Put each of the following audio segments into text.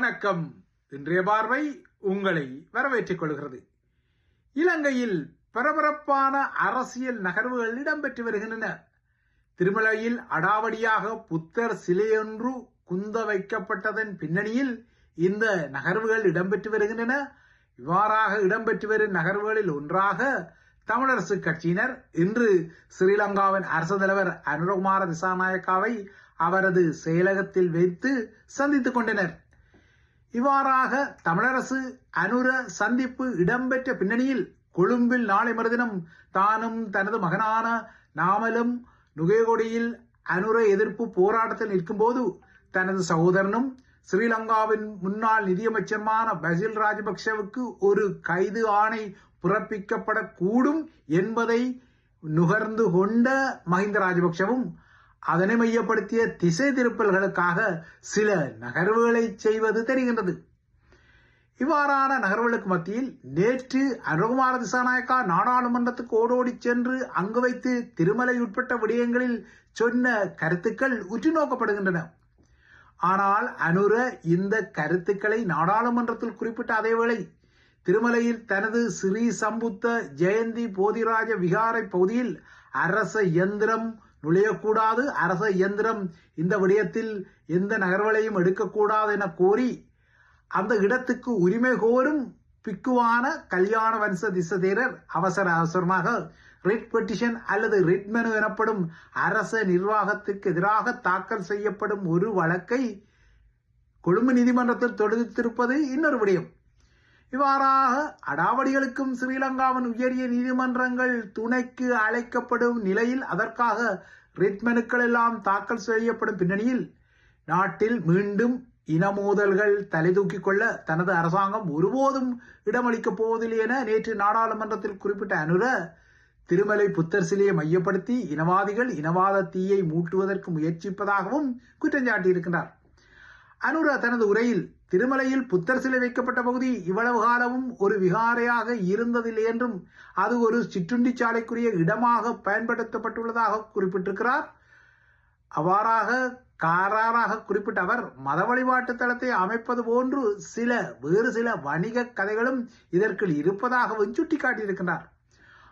வணக்கம். இன்றைய பார்வை உங்களை வரவேற்றுக் கொள்கிறது. இலங்கையில் பரபரப்பான அரசியல் நகர்வுகள் இடம்பெற்று வருகின்றன. திருமலையில் அடாவடியாக புத்தர் சிலையொன்று குந்த வைக்கப்பட்டதன் பின்னணியில் இந்த நகர்வுகள் இடம்பெற்று வருகின்றன. இவ்வாறாக இடம்பெற்று வரும் நகர்வுகளில் ஒன்றாக தமிழரசு கட்சியினர் இன்று ஸ்ரீலங்காவின் அரசு தலைவர் அனுரகுமார திசாநாயக்காவை அவரது செயலகத்தில் வைத்து சந்தித்துக் கொண்டனர். இவ்வாறாக தமிழரசு அனுர சந்திப்பு இடம்பெற்ற பின்னணியில் கொழும்பில் நாளை மறுதினம் தானும் தனது மகனான நாமலும் நுகையகொடியில் அனுர எதிர்ப்பு போராட்டத்தில் நிற்கும்போது தனது சகோதரனும் ஸ்ரீலங்காவின் முன்னாள் நிதியமைச்சருமான பசில் ராஜபக்சவுக்கு ஒரு கைது ஆணை பிறப்பிக்கப்படக்கூடும் என்பதை நுகர்ந்து கொண்ட மஹிந்த ராஜபக்சவும் அதனை மையப்படுத்திய திசை திருப்பல்களுக்காக சில நகர்வுகளை செய்வது தெரிகின்றது. இவ்வாறான நகர்வுகளுக்கு மத்தியில் நேற்று அனுகுமார திசாநாயக்கா நாடாளுமன்றத்துக்கு ஓடோடி சென்று அங்கு வைத்து திருமலை உட்பட்ட விடயங்களில் சொன்ன கருத்துக்கள் உற்று நோக்கப்படுகின்றன. ஆனால் அனுர இந்த கருத்துக்களை நாடாளுமன்றத்தில் குறிப்பிட்ட அதேவேளை திருமலையில் தனது ஸ்ரீ சம்புத்த ஜெயந்தி போதிராஜ விகாரை பகுதியில் அரச இயந்திரம் நுழையக்கூடாது. அரச இயந்திரம் இந்த விடயத்தில் எந்த நகர்வலையும் எடுக்கக்கூடாது என கோரி அந்த இடத்துக்கு உரிமை கோரும் பிக்குவான கல்யாண வம்ச திசதேரர் அவசர அவசரமாக ரிட் பெட்டிஷன் அல்லது ரிட் மெனு எனப்படும் அரச நிர்வாகத்திற்கு எதிராக தாக்கல் செய்யப்படும் ஒரு வழக்கை கொழும்பு நீதிமன்றத்தில் தொடுத்திருப்பது இன்னொரு விடயம். இவ்வாறாக அடாவடிகளுக்கும் ஸ்ரீலங்காவின் உயரிய நீதிமன்றங்கள் துணைக்கு அழைக்கப்படும் நிலையில் அதற்காக ரிட் மனுக்கள் எல்லாம் தாக்கல் செய்யப்படும் பின்னணியில் நாட்டில் மீண்டும் இனமோதல்கள் தலை தூக்கிக் கொள்ள தனது அரசாங்கம் ஒருபோதும் இடமளிக்கப் போவதில்லை என நேற்று நாடாளுமன்றத்தில் குறிப்பிட்ட அனுர திருமலை புத்தர் சிலையை மையப்படுத்தி இனவாதிகள் இனவாத தீயை மூட்டுவதற்கு முயற்சிப்பதாகவும் குற்றம் சாட்டியிருக்கிறார் அனுரா தனது உரையில் திருமலையில் புத்தர் சிலை வைக்கப்பட்ட பகுதி இவ்வளவு காலமும் ஒரு விகாரையாக இருந்ததில்லை என்றும் அது ஒரு சிற்றுண்டி சாலைக்குரிய இடமாக பயன்படுத்தப்பட்டுள்ளதாக குறிப்பிட்டிருக்கிறார். அவ்வாறாக காராராக குறிப்பிட்ட அவர் மத வழிபாட்டு தளத்தை அமைப்பது போன்று சில வேறு சில வணிக கதைகளும் இதற்குள் இருப்பதாகவும் சுட்டிக்காட்டியிருக்கிறார்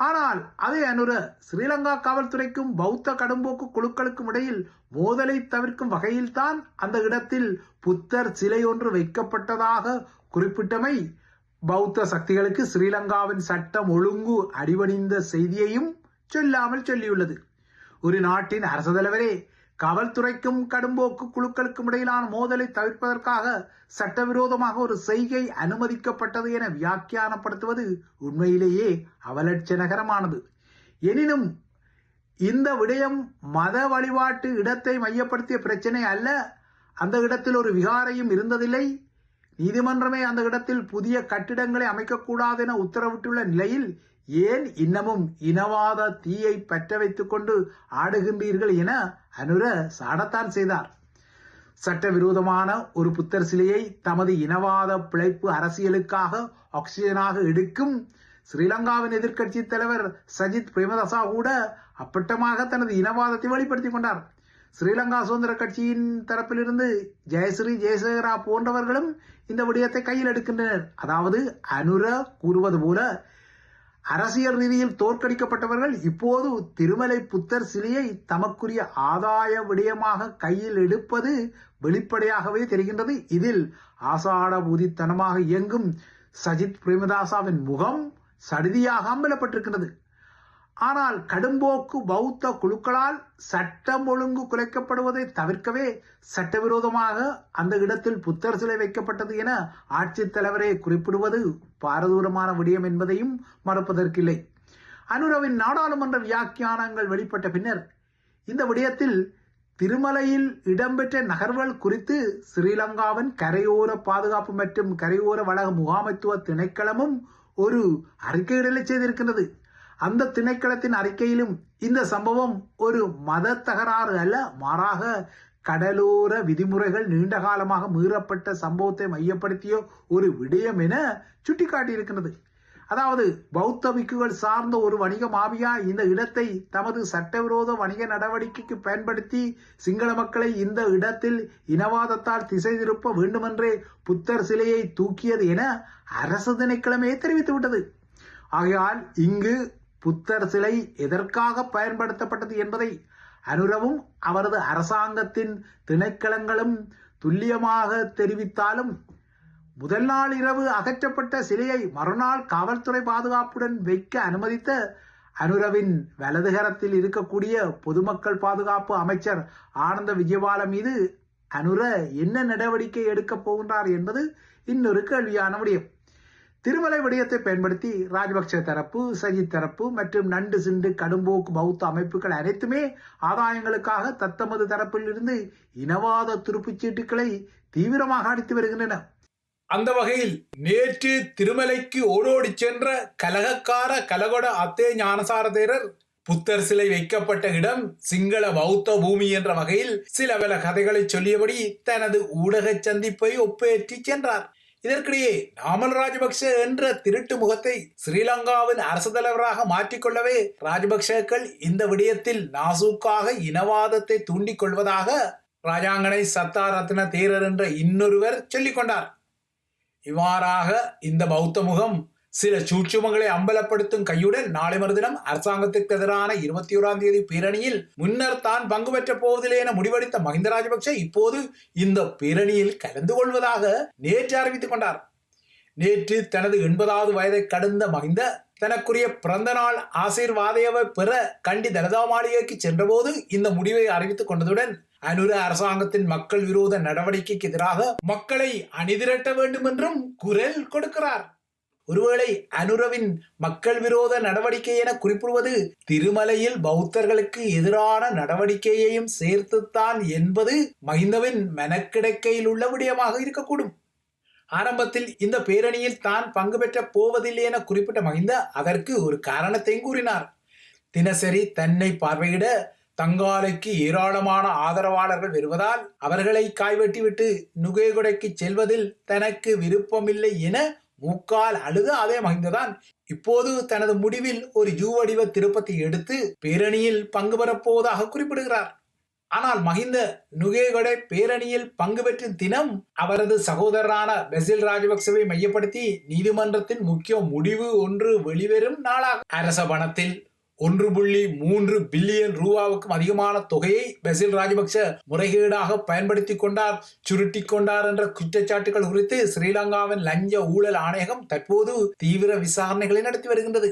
ஆனால் அதே அனுர ஸ்ரீலங்கா காவல்துறைக்கும் பௌத்த கடும்போக்கு குழுக்களுக்கும் இடையில் மோதலை தவிர்க்கும் வகையில்தான் அந்த இடத்தில் புத்தர் சிலை ஒன்று வைக்கப்பட்டதாக குறிப்பிட்டமை பௌத்த சக்திகளுக்கு ஸ்ரீலங்காவின் சட்டம் ஒழுங்கு அடிபணிந்த செய்தியையும் சொல்லாமல் சொல்லியுள்ளது. ஒரு நாட்டின் அரசு தலைவரே காவல்துறைக்கும் கடும்போக்கு குழுக்களுக்கும் இடையிலான மோதலை தவிர்ப்பதற்காக சட்டவிரோதமாக ஒரு செய்கை அனுமதிக்கப்பட்டது என வியாக்கியானப்படுத்துவது உண்மையிலேயே அவலட்சணகரமானது எனினும் இந்த விடயம் மத வழிபாட்டு இடத்தை மையப்படுத்திய பிரச்சனை அல்ல. அந்த இடத்தில் ஒரு விகாரையும் இருந்ததில்லை. நீதிமன்றமே அந்த இடத்தில் புதிய கட்டிடங்களை அமைக்கக்கூடாது என உத்தரவிட்டுள்ள நிலையில் ஏன் இன்னமும் இனவாத தீயை பற்ற வைத்துக் கொண்டு ஆடுகின்றீர்கள் என அனுர சாடத்தான் செய்தார். சட்டவிரோதமான ஒரு புத்தர் சிலையை தமது இனவாத பிழைப்பு அரசியலுக்காக ஆக்சிஜனாக எடுக்கும் ஸ்ரீலங்காவின் எதிர்க்கட்சி தலைவர் சஜித் பிரேமதாசா கூட அப்பட்டமாக தனது இனவாதத்தை வெளிப்படுத்திக் கொண்டார். ஸ்ரீலங்கா சுதந்திர கட்சியின் தரப்பிலிருந்து ஜெயஸ்ரீ ஜெயசேகரா போன்றவர்களும் இந்த விடயத்தை கையில் எடுக்கின்றனர். அதாவது அனுர கூறுவது போல அரசியல் ரீதியில் தோற்கடிக்கப்பட்டவர்கள் இப்போது திருமலை புத்தர் சிலையை தமக்குரிய ஆதாய விடயமாக கையில் எடுப்பது வெளிப்படையாகவே தெரிகின்றது. இதில் ஆசாட பூதித்தனமாக இயங்கும் சஜித் பிரேமதாசாவின் முகம் சடுதியாக அம்பலப்பட்டிருக்கின்றது. ஆனால் கடும்போக்கு பௌத்த குழுக்களால் சட்டம் ஒழுங்கு குலைக்கப்படுவதை தவிர்க்கவே சட்டவிரோதமாக அந்த இடத்தில் புத்தர் சிலை வைக்கப்பட்டது என ஆட்சித் தலைவரே குறிப்பிடுவது பாரதூரமான விடயம் என்பதையும் மறுப்பதற்கில்லை. அனுரவின் நாடாளுமன்ற வியாக்கியானங்கள் வெளிப்பட்ட பின்னர் இந்த விடயத்தில் திருமலையில் இடம்பெற்ற நகர்வுகள் குறித்து ஸ்ரீலங்காவின் கரையோர பாதுகாப்பு மற்றும் கரையோர வளக முகாமைத்துவ திணைக்களமும் ஒரு அறிக்கையிடலை செய்திருக்கின்றது. அந்த திணைக்களத்தின் அறிக்கையிலும் இந்த சம்பவம் ஒரு மத தகராறு அல்ல மாறாக கடலோர விதிமுறைகள் நீண்ட காலமாக மீறப்பட்ட சம்பவத்தை மையப்படுத்திய ஒரு விடயம் என சுட்டிக்காட்டியிருக்கிறது. அதாவது பௌத்த விக்குகள் சார்ந்த ஒரு வணிக மாவியா இந்த இடத்தை தமது சட்டவிரோத வணிக நடவடிக்கைக்கு பயன்படுத்தி சிங்கள மக்களை இந்த இடத்தில் இனவாதத்தால் திசை திருப்ப வேண்டுமென்றே புத்தர் சிலையை தூக்கியது என அரசு திணைக்கிழமையே தெரிவித்துவிட்டது. ஆகையால் இங்கு புத்தர் சிலை எதற்காக பயன்படுத்தப்பட்டது என்பதை அனுரவும் அவரது அரசாங்கத்தின் திணைக்களங்களும் துல்லியமாக தெரிவித்தாலும் முதல் நாள் இரவு அகற்றப்பட்ட சிலையை மறுநாள் காவல்துறை பாதுகாப்புடன் வைக்க அனுமதித்த அனுரவின் வலதுகரத்தில் இருக்கக்கூடிய பொதுமக்கள் பாதுகாப்பு அமைச்சர் ஆனந்த விஜயபால மீது அனுர என்ன நடவடிக்கை எடுக்கப் போகின்றார் என்பது இன்னொரு கேள்வியான முடியும் திருமலை விடயத்தை பயன்படுத்தி ராஜபக்சே தரப்பு சஜித் தரப்பு மற்றும் நண்டு சிண்டு கடும்போக்கு பௌத்த அமைப்புகள் அனைத்துமே ஆதாயங்களுக்காக தத்தமது தரப்பில் இருந்து இனவாத துருப்புச் சீட்டுகளை தீவிரமாக அடித்து வருகின்றன. அந்த வகையில் நேற்று திருமலைக்கு ஓடோடி சென்ற கலகக்கார கலகொட அத்தே ஞானசார தேரர் புத்தர் சிலை வைக்கப்பட்ட இடம் சிங்கள பௌத்த பூமி என்ற வகையில் சில பல கதைகளை சொல்லியபடி தனது ஊடக சந்திப்பை ஒப்பேற்றி சென்றார். இதற்கிடையே நாமல் ராஜபக்ஷ என்ற திருட்டு முகத்தை ஸ்ரீலங்காவின் அரசு தலைவராக மாற்றிக்கொள்ளவே ராஜபக்ஷக்கள் இந்த விடயத்தில் நாசூக்காக இனவாதத்தை தூண்டிக் கொள்வதாக ராஜாங்கனை சத்தா ரத்ன தேரர் என்ற இன்னொருவர் சொல்லிக்கொண்டார் இவ்வாறாக இந்த பௌத்த முகம் சில சூட்சுமங்களை அம்பலப்படுத்தும் கையுடன் நாளை மறுதினம் அரசாங்கத்திற்கு எதிரான இருபத்தி ஓராம் தேதி பேரணியில் முன்னர் தான் பங்கு பெற்றப் போவதில்லை என முடிவெடுத்த மஹிந்த ராஜபக்ஷ இப்போது இந்த பேரணியில் கலந்து கொள்வதாக நேற்று அறிவித்துக் கொண்டார். நேற்று தனது எண்பதாவது வயதை கடந்த மஹிந்த தனக்குரிய பிறந்த நாள் ஆசீர்வாதையவை பெற கண்டி தலதா மாளிகைக்கு சென்றபோது இந்த முடிவை அறிவித்துக் கொண்டதுடன் அனுர அரசாங்கத்தின் மக்கள் விரோத நடவடிக்கைக்கு எதிராக மக்களை அணிதிரட்ட வேண்டும் என்றும் குரல் கொடுக்கிறார். ஒருவேளை அனுரவின் மக்கள் விரோத நடவடிக்கை என குறிப்பிடுவது திருமலையில் பௌத்தர்களுக்கு எதிரான நடவடிக்கையையும் சேர்த்துத்தான் என்பது மகிந்தவின் மனக்கிடக்கையில் உள்ள விடயமாக இருக்கக்கூடும். ஆரம்பத்தில் இந்த பேரணியில் தான் பங்கு பெற்ற போவதில்லை என குறிப்பிட்ட மஹிந்த அதற்கு ஒரு காரணத்தையும் கூறினார். தினசரி தன்னை பார்வையிட தங்காலைக்கு ஏராளமான ஆதரவாளர்கள் வருவதால் அவர்களை காய்வெட்டிவிட்டு நுகைகுடைக்கு செல்வதில் தனக்கு விருப்பமில்லை என மூக்கால் அழுத அதே மகிந்ததான். இப்போது தனது முடிவில் ஒரு யூ வடிவ திருப்பத்தை எடுத்து பேரணியில் பங்கு பெறப்போவதாக குறிப்பிடுகிறார். ஆனால் மஹிந்த நுகேகொடை பேரணியில் பங்கு பெற்ற தினம் அவரது சகோதரரான பெசில் ராஜபக்சவை மையப்படுத்தி நீதிமன்றத்தின் முக்கிய முடிவு ஒன்று வெளிவரும் நாளாகும். அரச பணத்தில் ஒன்று புள்ளி மூன்று பில்லியன் ரூபாவுக்கும் அதிகமான தொகையை பெசில் ராஜபக்ச முறைகேடாக பயன்படுத்தி கொண்டார் சுருட்டி கொண்டார் என்ற குற்றச்சாட்டுகள் குறித்து ஸ்ரீலங்காவின் லஞ்ச ஊழல் ஆணையகம் தற்போது தீவிர விசாரணைகளை நடத்தி வருகின்றது.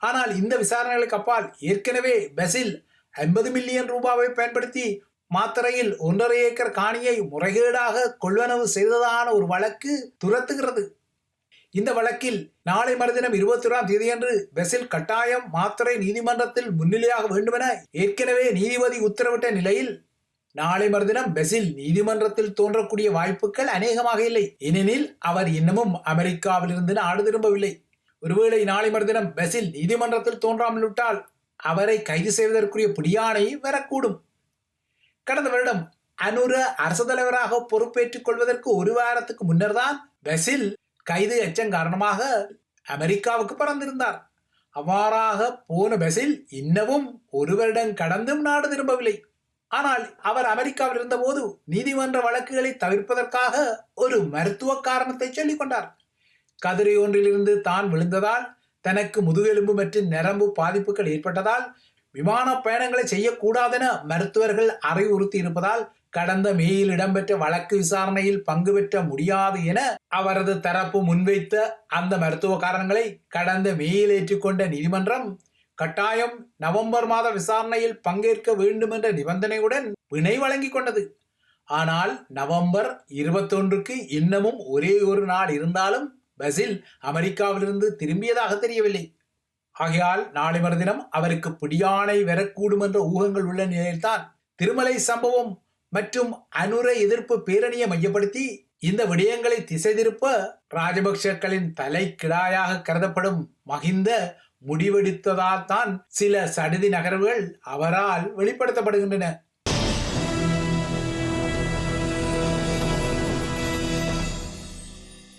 ஆனால் இந்த விசாரணைகளுக்கு அப்பால் ஏற்கனவே பெசில் ஐம்பது மில்லியன் ரூபாவை பயன்படுத்தி மாத்திரையில் ஒன்றரை ஏக்கர் காணியை முறைகேடாக கொள்வனவு செய்ததான ஒரு வழக்கு துரத்துகிறது. இந்த வழக்கில் நாளை மறுதினம் இருபத்தி ஓராம் தேதியன்று பெசில் கட்டாயம் மாத்திரை நீதிமன்றத்தில் முன்னிலையாக வேண்டுமென ஏற்கனவே நீதிபதி உத்தரவிட்ட நிலையில் நாளை மறுதினம் பெசில் நீதிமன்றத்தில் தோன்றக்கூடிய வாய்ப்புகள் அநேகமாக இல்லை. ஏனெனில் அவர் இன்னமும் அமெரிக்காவிலிருந்து நாடு திரும்பவில்லை. ஒருவேளை நாளை மறுதினம் பெசில் நீதிமன்றத்தில் தோன்றாமல் விட்டால் அவரை கைது செய்வதற்குரிய பிடியாணை வரக்கூடும். கடந்த வருடம் அனுர அரசு தலைவராக பொறுப்பேற்றுக் கொள்வதற்கு ஒரு வாரத்துக்கு முன்னர் தான் பெசில் கைது எச்சம் காரணமாக அமெரிக்காவுக்கு பறந்திருந்தார். அவ்வாறாக போன பஸ்ஸில் இன்னமும் ஒரு வருடம் கடந்தும் நாடு திரும்பவில்லை. ஆனால் அவர் அமெரிக்காவில் இருந்தபோது நீதிமன்ற வழக்குகளை தவிர்ப்பதற்காக ஒரு மருத்துவ காரணத்தை சொல்லிக் கொண்டார். கதிரை ஒன்றிலிருந்து தான் விழுந்ததால் தனக்கு முதுகெலும்பு மற்றும் நரம்பு பாதிப்புகள் ஏற்பட்டதால் விமான பயணங்களை செய்யக்கூடாதென மருத்துவர்கள் அறிவுறுத்தி இருப்பதால் கடந்த மேயில் இடம்பெற்ற வழக்கு விசாரணையில் பங்கு பெற்ற முடியாது என அவரது தரப்பு முன்வைத்த அந்த மருத்துவ காரணங்களை கடந்த மேயில் ஏற்றுக்கொண்ட நீதிமன்றம் கட்டாயம் நவம்பர் மாத விசாரணையில் பங்கேற்க வேண்டும் என்ற நிபந்தனையுடன் வினை வழங்கிக் கொண்டது. ஆனால் நவம்பர் இருபத்தொன்றுக்கு இன்னமும் ஒரே ஒரு நாள் இருந்தாலும் பசில் அமெரிக்காவிலிருந்து திரும்பியதாக தெரியவில்லை. ஆகையால் நாளை மறுதினம் அவருக்கு பிடியானை வரக்கூடும் என்ற ஊகங்கள் உள்ள நிலையில்தான் திருமலை சம்பவம் மற்றும் அனுர எதிர்ப்பு பேரணியை மையப்படுத்தி இந்த விடயங்களை திசை திருப்ப ராஜபக்சக்களின் தலைக்கிடாயாக கருதப்படும் மகிந்த முடிவெடுத்ததால் தான் சில சடுதி நகர்வுகள் அவரால் வெளிப்படுத்தப்படுகின்றன.